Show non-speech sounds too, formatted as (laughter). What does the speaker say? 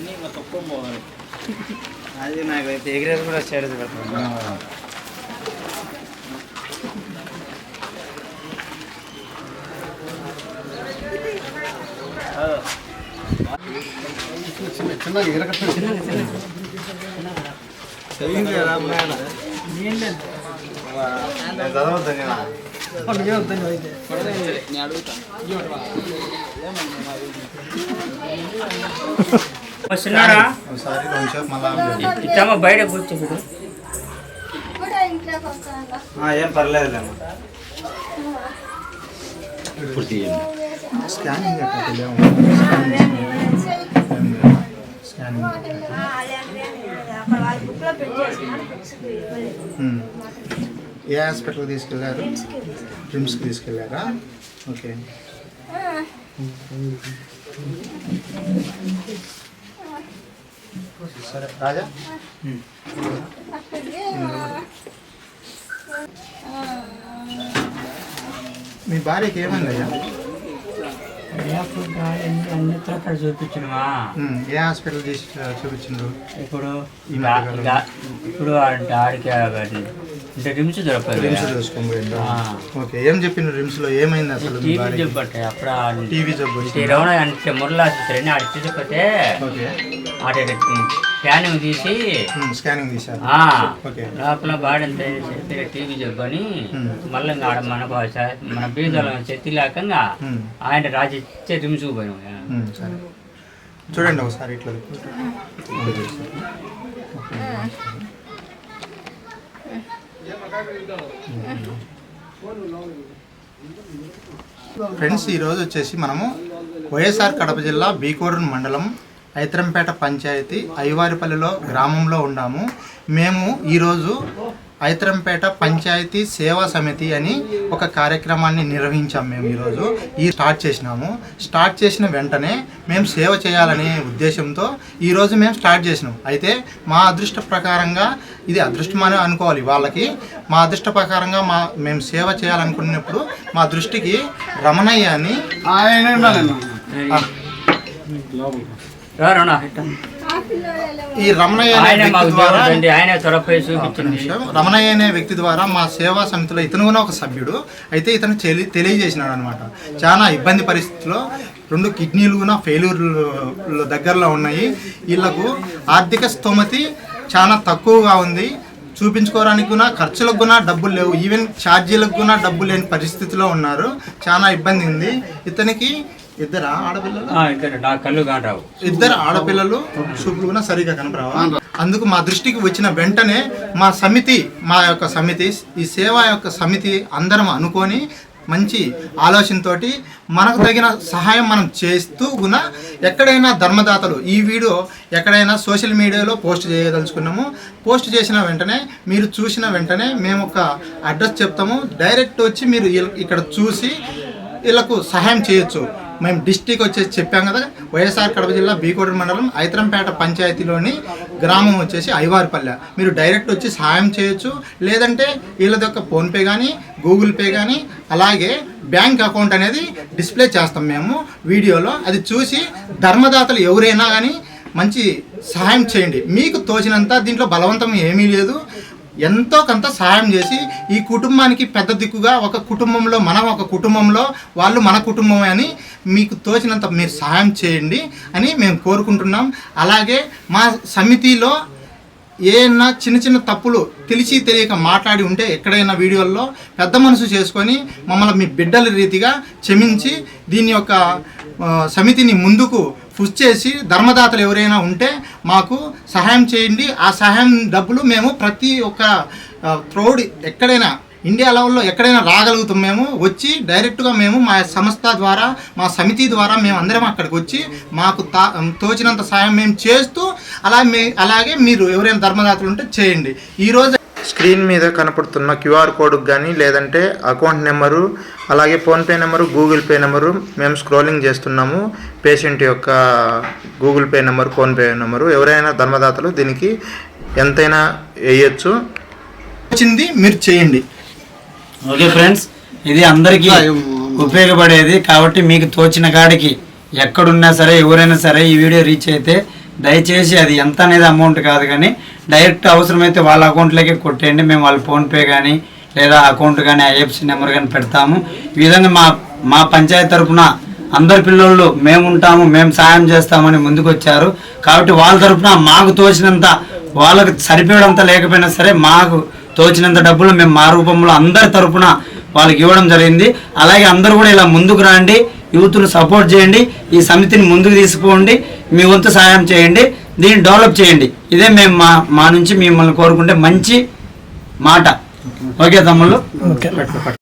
(laughs) ಅದೇನಾಗೈತೆ ಎಗ್ರೆಲ್ ಕೂಡ ಸೇರಿದ ಬರ್ತದೆ ಚೆನ್ನಾಗಿ మళ్ళా ఇట్టమ్మ బయట వస్తాను ఏం పర్లేదులేమ్మా స్కానింగ్ స్కానింగ్. ఏ హాస్పిటల్కి తీసుకెళ్ళారు రిమ్స్కి తీసుకెళ్ళారా ఓకే. సరే రాజా? మీ భార్యకి అయ్యా? అన్నిట్లో అక్కడ చూపించినవా. ఏ హాస్పిటల్ తీసి చూపించిండ్రు ఇప్పుడు ఇప్పుడు ఆడికి అంటే రిమ్స్ దొరకదు రిమ్స్ ఆ. ఓకే ఏం చెప్పిండ్రు రిమ్స్లో ఏమైంది అసలు మీ టీవీ భార్యకి చెప్పట్టే అప్పుడు టీవీ జబ్బు వచ్చిందా? రమణ అంటే మురళ ఆసుపత్రి ఆడి తీసుకపోతే ఓకే. ఆడ తీసి స్కానింగ్ తీశారు. ఆ, ఓకే. లోపల బాడీ అంతా చెప్పి టీవీ చెప్పుకొని ఉమ్. మళ్ళీ ఇంకా ఆడ మన భాష మన బీజాల చెత్తి లేకంగా ఉమ్. ఆయన రాజు ఇచ్చే రిమ్స్కి పోయాం ఉమ్, సరే. చూడండి ఒకసారి ఇట్లా. ఓకే, సరే. ఫ్రెండ్స్ ఈరోజు వచ్చేసి మనము వైఎస్ఆర్ కడప జిల్లా బీకోడూరు మండలం ఐత్రంపేట పంచాయతీ అయ్యవారిపల్లిలో గ్రామంలో ఉన్నాము. మేము ఈరోజు ఐత్రంపేట పంచాయతీ సేవా సమితి అని ఒక కార్యక్రమాన్ని నిర్వహించాము మేము ఈరోజు. ఈ స్టార్ట్ చేసినాము. స్టార్ట్ చేసిన వెంటనే మేము సేవ చేయాలనే ఉద్దేశంతో ఈరోజు మేము స్టార్ట్ చేసినాం. అయితే మా అదృష్ట ప్రకారంగా ఇది అదృష్టమని అనుకోవాలి వాళ్ళకి. మా అదృష్ట ప్రకారంగా మా మేము సేవ చేయాలనుకున్నప్పుడు మా దృష్టికి రమణయ్య అని ఆ, రానా ఆ. పిల్లలు ఈ రమణయ్య అనే వ్యక్తి ద్వారా ఆయన. రమణయ్య అనే వ్యక్తి ద్వారా మా సేవా సమితిలో ఇతను కూడా ఒక సభ్యుడు. అయితే ఇతను తెలి తెలియజేసినాడు అనమాట చాలా ఇబ్బంది పరిస్థితుల్లో రెండు కిడ్నీలు కూడా ఫెయిల్యూర్ దగ్గరలో ఉన్నాయి. వీళ్ళకు ఆర్థిక స్తోమతి చాలా తక్కువగా ఉంది. చూపించుకోవడానికి కూడా ఖర్చులకు కూడా డబ్బులు లేవు. ఈవెన్ ఛార్జీలకు కూడా డబ్బులు లేని పరిస్థితిలో ఉన్నారు. చాలా ఇబ్బంది ఉంది. ఇతనికి ఇద్దరా ఆడపిల్లలు? ఇక్కడ నా కళ్ళు కాంటావు ఇద్దరు ఆడపిల్లలు చూపులు కూడా సరిగా కనపరావా అందుకు మా దృష్టికి వచ్చిన వెంటనే మా సమితి మా యొక్క సమితి ఈ సేవ యొక్క సమితి అందరం అనుకొని మంచి ఆలోచనతోటి మనకు తగిన సహాయం మనం చేస్తూ కూడా ఎక్కడైనా ధర్మదాతలు ఈ వీడియో ఎక్కడైనా సోషల్ మీడియాలో పోస్ట్ చేయదలుచుకున్నాము. పోస్ట్ చేసిన వెంటనే మీరు చూసిన వెంటనే మేము ఒక అడ్రస్ చెప్తాము. డైరెక్ట్ వచ్చి మీరు ఇక్కడ చూసి వీళ్ళకు సహాయం చేయొచ్చు. మేము డిస్టిక్ వచ్చేసి చెప్పాం కదా వైఎస్ఆర్ కడప జిల్లా బీకోడూరు మండలం ఐతరంపేట పంచాయతీలోని గ్రామం వచ్చేసి ఐవారిపల్లె. మీరు డైరెక్ట్ వచ్చి సహాయం చేయొచ్చు లేదంటే వీళ్ళది యొక్క ఫోన్పే కానీ గూగుల్ పే కానీ అలాగే బ్యాంక్ అకౌంట్ అనేది డిస్ప్లే చేస్తాం మేము వీడియోలో. అది చూసి ధర్మదాతలు ఎవరైనా కానీ మంచి సహాయం చేయండి. మీకు తోచినంత దీంట్లో బలవంతం ఏమీ లేదు. ఎంతో కొంత సహాయం చేసి ఈ కుటుంబానికి పెద్ద దిక్కుగా ఒక కుటుంబంలో మనం ఒక కుటుంబంలో వాళ్ళు మన కుటుంబమే అని మీకు తోచినంత మీరు సహాయం చేయండి అని మేము కోరుకుంటున్నాం. అలాగే మా సమితిలో ఏమన్నా చిన్న చిన్న తప్పులు తెలిసి తెలియక మాట్లాడి ఉంటే ఎక్కడైనా వీడియోల్లో పెద్ద మనసు చేసుకొని మమ్మల్ని మీ బిడ్డల రీతిగా క్షమించి దీని యొక్క సమితిని ముందుకు పుష్ చేసి ధర్మదాతలు ఎవరైనా ఉంటే మాకు సహాయం చేయండి. ఆ సహాయం డబ్బులు మేము ప్రతి ఒక్క త్రోడ్ ఎక్కడైనా ఇండియా లెవెల్లో ఎక్కడైనా రాగలుగుతాం మేము. వచ్చి డైరెక్ట్గా మేము మా సంస్థ ద్వారా మా సమితి ద్వారా మేము అందరం అక్కడికి వచ్చి మాకు తా తోచినంత సాయం మేము చేస్తూ అలా మే అలాగే మీరు ఎవరైనా ధర్మదాతలు ఉంటే చేయండి. ఈరోజు స్క్రీన్ మీద కనపడుతున్న క్యూఆర్ కోడ్కి కానీ లేదంటే అకౌంట్ నెంబరు అలాగే PhonePe number Google Pay number మేము స్క్రోలింగ్ చేస్తున్నాము. పేషెంట్ యొక్క Google Pay number PhonePe number ఎవరైనా ధర్మదాతలు దీనికి ఎంతైనా వేయచ్చు. వచ్చింది మీరు చేయండి. ఓకే ఫ్రెండ్స్ ఇది అందరికీ ఉపయోగపడేది. కాబట్టి మీకు తోచిన కాడికి ఎక్కడున్నా సరే ఎవరైనా సరే ఈ వీడియో రీచ్ అయితే దయచేసి అది ఎంత అనేది అమౌంట్ కాదు కానీ డైరెక్ట్ అవసరమైతే వాళ్ళ అకౌంట్లోకి కొట్టేయండి. మేము వాళ్ళ ఫోన్పే కానీ లేదా అకౌంట్ కానీ ఐఎఫ్సి నెంబర్ కానీ పెడతాము. ఈ విధంగా మా మా పంచాయతీ తరఫున అందరి పిల్లలు మేము ఉంటాము మేము సాయం చేస్తామని ముందుకొచ్చారు. కాబట్టి వాళ్ళ తరఫున మాకు తోచినంత వాళ్ళకి సరిపోయేంత లేకపోయినా సరే మాకు తోచినంత డబ్బులు మేము మా రూపంలో అందరి తరఫున వాళ్ళకి ఇవ్వడం జరిగింది. అలాగే అందరూ కూడా ఇలా ముందుకు రండి. యూత్ను సపోర్ట్ చేయండి ఈ సమితిని ముందుకు తీసుకోండి మీ వంతు సహాయం చేయండి దీన్ని డెవలప్ చేయండి. ఇదే మేము మా మా నుంచి మిమ్మల్ని కోరుకుంటే మంచి మాట. ఓకే తమ్ముళ్ళు?